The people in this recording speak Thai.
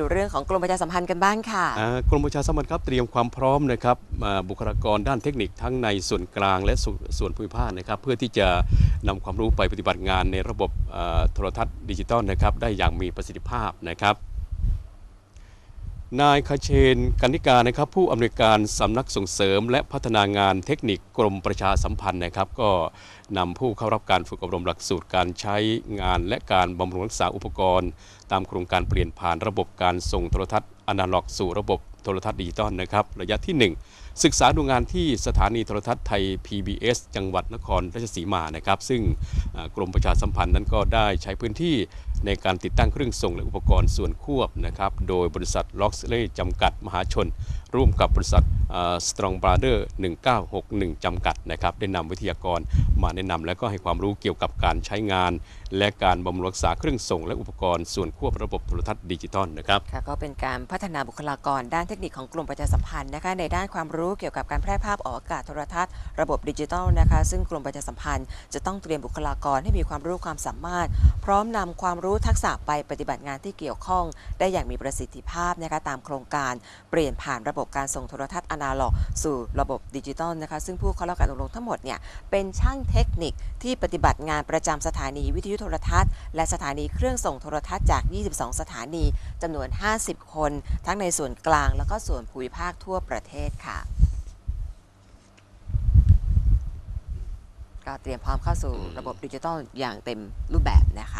ดูเรื่องของกรมประชาสัมพันธ์กันบ้างค่ะอ่ากรมประชาสัมพันธ์ครับเตรียมความพร้อมนะครับบุคลากรด้านเทคนิคทั้งในส่วนกลางและส่วนส่วนภูมิภาคนะครับ เพื่อที่จะนำความรู้ไปปฏิบัติงานในระบบโทรทัศน์ดิจิตอลนะครับได้อย่างมีประสิทธิภาพนะครับ นายคเชนกันนิกานะครับ ผู้อำนวยการสำนักส่งเสริม และพัฒนางานเทคนิคกรมประชาสัมพันธ์นะครับ ก็นำผู้เข้ารับการฝึกอบรมหลักสูตรการใช้งานและการบำรุงรักษาอุปกรณ์ ตามโครงการเปลี่ยนผ่านระบบการส่งโทรทัศน์อนาล็อกสู่ระบบโทรทัศน์ดิจิตอลนะครับ ระยะที่ 1 ศึกษาดูงานที่สถานีโทรทัศน์ไทย PBS จังหวัดนครราชสีมานะครับ ซึ่งกรมประชาสัมพันธ์นั้นก็ได้ใช้พื้นที่ ในการติดตั้งเครื่องส่งและอุปกรณ์ส่วนควบนะครับโดยบริษัทล็อกเล่จำกัดมหาชน ร่วมกับบริษัทสตรองบราเดอร์1961 จำกัดนะครับได้นำวิทยากรมาแนะนำและก็ให้ความรู้เกี่ยวกับการใช้งาน และการบำรุงรักษาเครื่องส่ง และอุปกรณ์ส่วนควบระบบโทรทัศน์ดิจิตอลนะครับค่ะก็เป็นการพัฒนาบุคลากรด้านเทคนิคของกลุ่มประชาสัมพันธ์นะคะในด้านความรู้เกี่ยวกับการแพร่ภาพออกอากาศโทรทัศน์ระบบดิจิทัลนะคะซึ่งกลุ่มประชาสัมพันธ์ จะต้องเตรียมบุคลากรให้มีความรู้ความสามารถ พร้อมนำความรูู้้ทักษะไปปฏิบัติงานที่เกี่ยวข้อง ได้อย่างมีประสิทธิภาพนะคะตามโครงการเปลี่ยนผ่านระบบการส่งโทรทัศน์อนาล็อก สู่ระบบดิจิทัลนะคะซึ่งผู้เข้ารับการอบรมทั้งหมดเนี่ยเป็นช่างเทคนิคที่ปฏิบัติงานประจำสถานีวิทยุโทรทัศน์ และสถานีเครื่องส่งโทรทัศน์จาก 22 สถานีจำนวน 50 คน ทั้งในส่วนกลาง แล้วก็ส่วนภูมิภาคทั่วประเทศค่ะก็เตรียมพร้อมเข้าสู่ระบบดิจิทัลอย่างเต็มรูปแบบนะคะ